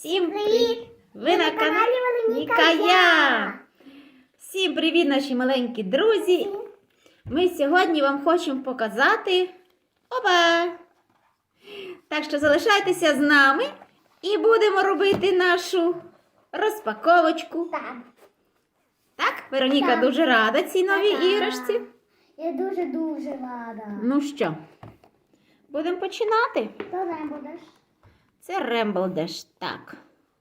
Всім Привіт! Ви на каналі Вероніка Я. Я. Всім привіт, наші маленькі друзі. Ми сьогодні вам хочемо показати. Опа! Так що залишайтеся з нами і будемо робити нашу розпаковочку. Так. Так, Вероніка Так. дуже рада цій новій Так. іграшці. Я дуже-дуже рада. Ну що, будемо починати. Хто не будеш? Це Ремблдеш. Так.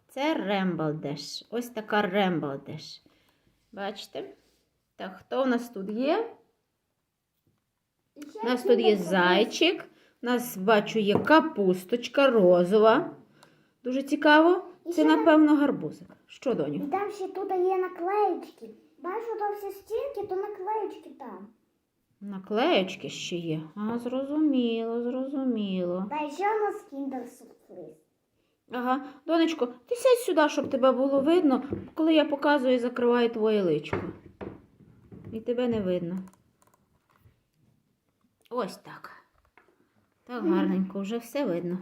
Це Ремблдеш. Ось така Ремблдеш. Бачите? Так, хто у нас тут є? У нас тут є зайчик. У нас, бачу, є капусточка розова. Дуже цікаво. Це, напевно, гарбузик. Що, І там ще тут є наклеєчки. Бачу, там всі стінки, то наклеєчки там. Наклеєчки ще є. А, зрозуміло, зрозуміло. Та ще у нас кіндер сюрприз. Ага, донечко, ти сядь сюди, щоб тебе було видно, коли я показую і закриваю твоє личко. І тебе не видно. Ось так. Так гарненько, вже все видно.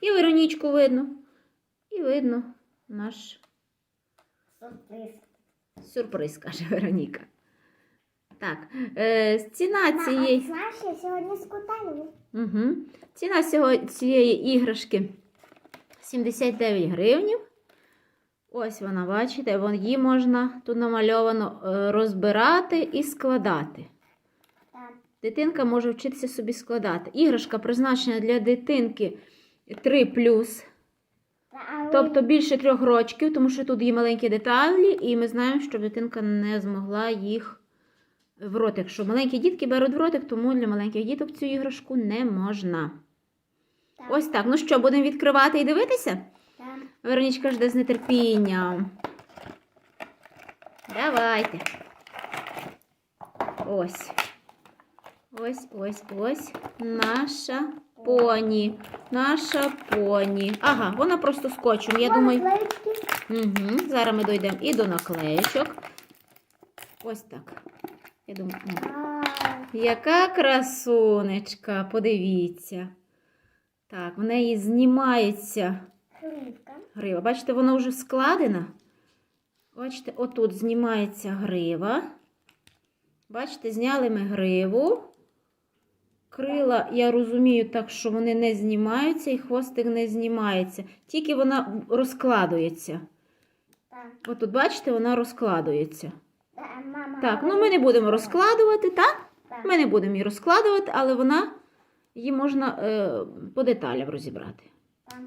І Веронічку видно. І видно наш Сюрприз. сюрприз, каже Вероніка. Так, е, ціна Ма, цієї. знаєш, я сьогодні скутаю. Угу. Ціна цієї іграшки 79 гривнів. Ось вона, бачите, вон- її можна тут намальовано е, розбирати і складати. Так. Дитинка може вчитися собі складати. Іграшка призначена для дитинки 3 Та, тобто більше трьох рочків, тому що тут є маленькі деталі, і ми знаємо, що дитинка не змогла їх в ротик. Що маленькі дітки беруть в ротик, тому для маленьких діток цю іграшку не можна. так, Ось так. Ну що, будемо відкривати і дивитися? так. Веронічка жде з нетерпінням. Давайте. Ось. Ось, ось, ось. Наша поні. Наша поні. Ага, вона просто скотчем. Я думаю. Угу. Зараз ми дійдемо і до наклеєчок. Ось так. Я думаю, Яка красунечка, подивіться. Так, в неї знімається грива. Бачите, вона вже складена. Бачите, отут знімається грива. Бачите, зняли ми гриву. Крила, я розумію так, що вони не знімаються і хвостик не знімається. Тільки вона розкладується. Так. Отут, бачите, вона розкладується. Так, ну ми не будемо розкладувати? Так. Ми не будемо її розкладувати, але вона її можна е, по деталям розібрати.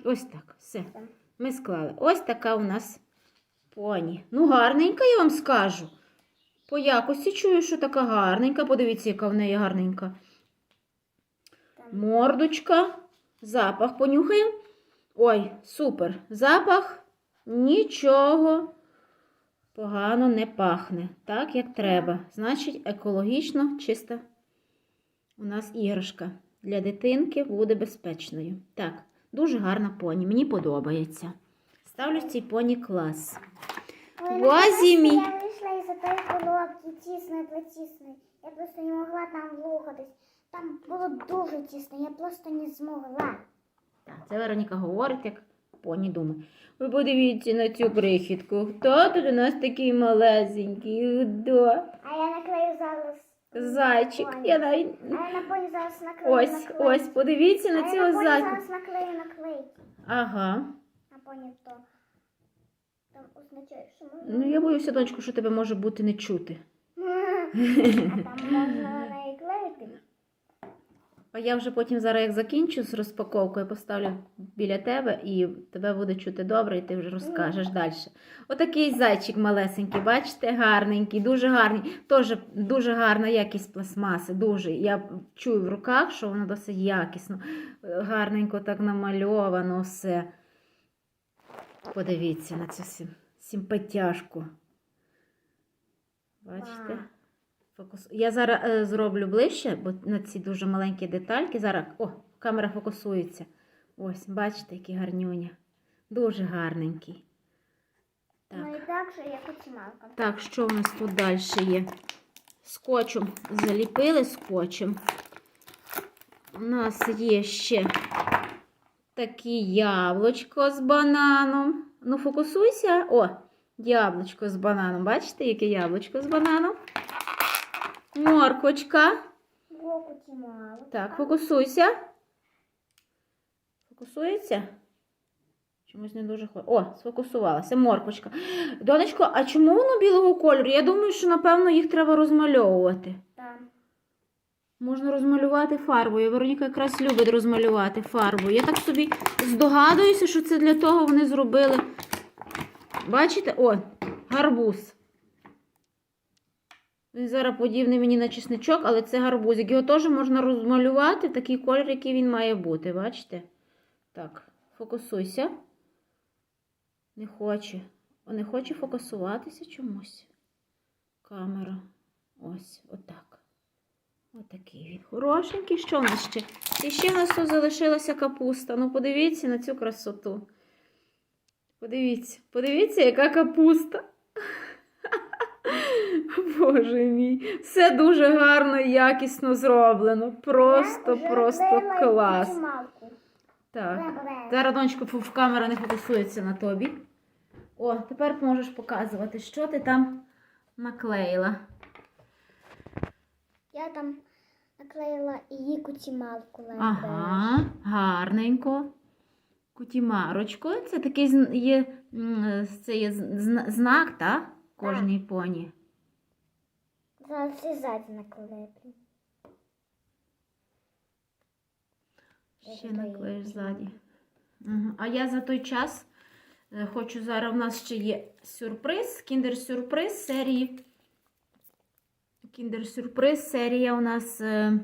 Ось так, все. Ми склали. Ось така у нас поні. Ну, гарненька, я вам скажу. По якості чую, що така гарненька. Подивіться, яка в неї гарненька. Мордочка. Запах понюхаємо. Ой, супер. Запах нічого погано не пахне. Так, як треба. Значить, екологічно чиста у нас іграшка. Для дитинки буде безпечною. Так, дуже гарна поні. Мені подобається. Ставлю цій поні клас. Ну, мій. Я вийшла із тої коробки, тісної, притісної. Я просто не могла там рухатись. Там було дуже тісно, я просто не змогла. Так, це Вероніка говорить, як поні думає. Ви подивіться на цю крихітку. Хто тут у нас такий малесенький? Хто? А я наклею зараз. Зайчик. поні. Я навіть... А я на поні зараз наклею Ось, наклейки. ось, подивіться а на я на поні зайчика. зараз наклею наклейки. Ага. На поні то. Там означає, що можна. Ну я боюся, дочку, що тебе може бути не чути. А там можна на. А я вже потім зараз як закінчу з розпаковкою, поставлю біля тебе і тебе буде чути добре, і ти вже розкажеш далі. Отакий зайчик малесенький, бачите, гарненький, дуже гарний. Теж дуже гарна якість пластмаси. Дуже. Я чую в руках, що воно досить якісно. Гарненько так намальовано все. Подивіться на цю сим- симпатяшку. Бачите? Фокус... Я зараз е, зроблю ближче, бо на ці дуже маленькі детальки. Зараз о, камера фокусується. Ось, бачите, який гарнюня. Дуже гарненький. Ну і так же, як у цімалка. так, що в нас тут далі є? Скотчем заліпили скотчем. У нас є ще такі яблучко з бананом. Ну, фокусуйся. О, яблучко з бананом. Бачите, яке яблучко з бананом? Морквочка. Мало. Так, фокусуйся. Фокусується? Чомусь не дуже хоче. О, сфокусувалася. Морквочка. Донечко, а чому воно білого кольору? Я думаю, що, напевно, їх треба розмальовувати. Там. Можна розмалювати фарбою. Вероніка якраз любить розмалювати фарбою. Я так собі здогадуюся, що це для того вони зробили. Бачите? О, гарбуз. Він зараз подібний мені на чесничок, але це гарбузик. Його теж можна розмалювати такий колір, який він має бути. Бачите? Так, фокусуйся. Не хоче. Не хоче фокусуватися чомусь. Камера. Ось, отак. Отакий він хорошенький. Що в нас ще? І ще в нас тут залишилася капуста. Ну, подивіться на цю красоту. Подивіться, подивіться, яка капуста. Боже мій. Все дуже гарно і якісно зроблено. Просто, Я просто клас. Так. Зараз донечко в камера не фокусується на тобі. О, тепер можеш показувати, що ти там наклеїла. Я там наклеїла її кутімалку. Ага, гарненько. Кутімарочку. Це такий є, це є знак, так? Кожній поні. Зараз і ззаді наклею. Ще наклеїш ззаді. А я за той час е, хочу зараз. У нас ще є сюрприз, кіндер-сюрприз серії. Кіндер-сюрприз серія у нас е,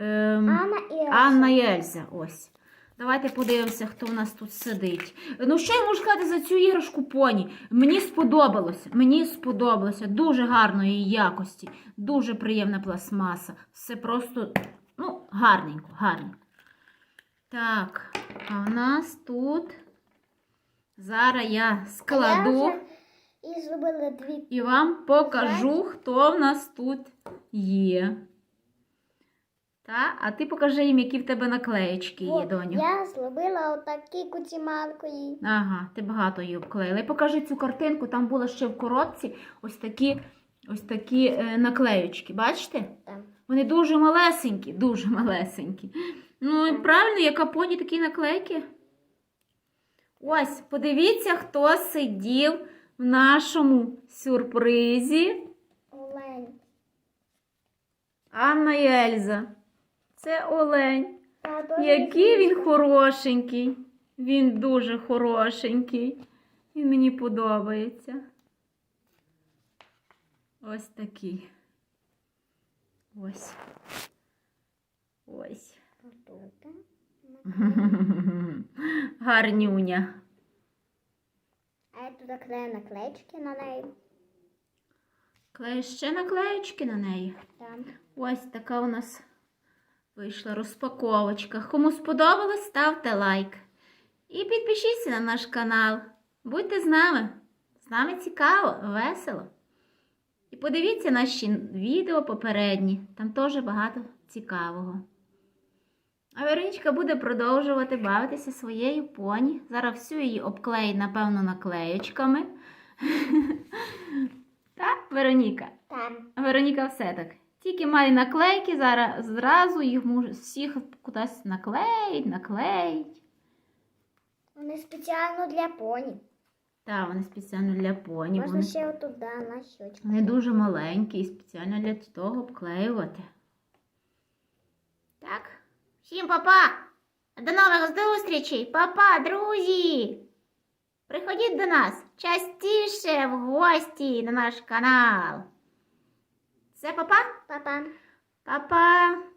е, Анна і Елса. Анна і Ельза. Ось. Давайте подивимося, хто у нас тут сидить. Ну, що я можу сказати за цю іграшку поні? Мені сподобалося. Мені сподобалося. Дуже гарної якості, дуже приємна пластмаса. Все просто, ну, гарненько, гарненько. Так, а у нас тут. Зараз я складу і зробила дві. і вам покажу, хто в нас тут є. Та? А ти покажи їм, які в тебе наклеєчки є, О, доню. Я зробила отакі кутімалкою. Ага, ти багато її обклеїла. І покажи цю картинку, там було ще в коробці ось такі, ось такі е, наклеючки. Бачите? Там. Вони дуже малесенькі, дуже малесенькі. Ну, і правильно, яка поні такі наклейки. Ось, подивіться, хто сидів в нашому сюрпризі. Олень. Анна і Ельза. Це Олень. Який він хорошенький. Він дуже хорошенький. Він мені подобається. Ось такий. Ось. Ось. Гарнюня. А я тут наклею наклеечки на неї. Клею ще наклеючки на неї. Там. Ось така у нас вийшла розпаковочка. Кому сподобалось, ставте лайк. І підпишіться на наш канал. Будьте з нами. З нами цікаво, весело. І подивіться наші відео попередні. Там теж багато цікавого. А Веронічка буде продовжувати бавитися своєю поні. Зараз всю її обклеїть, напевно, наклеючками. Так, Вероніка? Там. Вероніка все так. Тільки має наклейки, зараз зразу їх може всіх кудись наклеїть, наклеїть. Вони спеціально для поні. Та, вони спеціально для поні. Можна Вони, ще отут, да, на щочку. вони дуже маленькі і спеціально для того обклеювати. Так. Всім папа! До нових зустрічей! Папа, друзі! Приходіть до нас частіше в гості на наш канал. Все, папа? Па-па. Папа!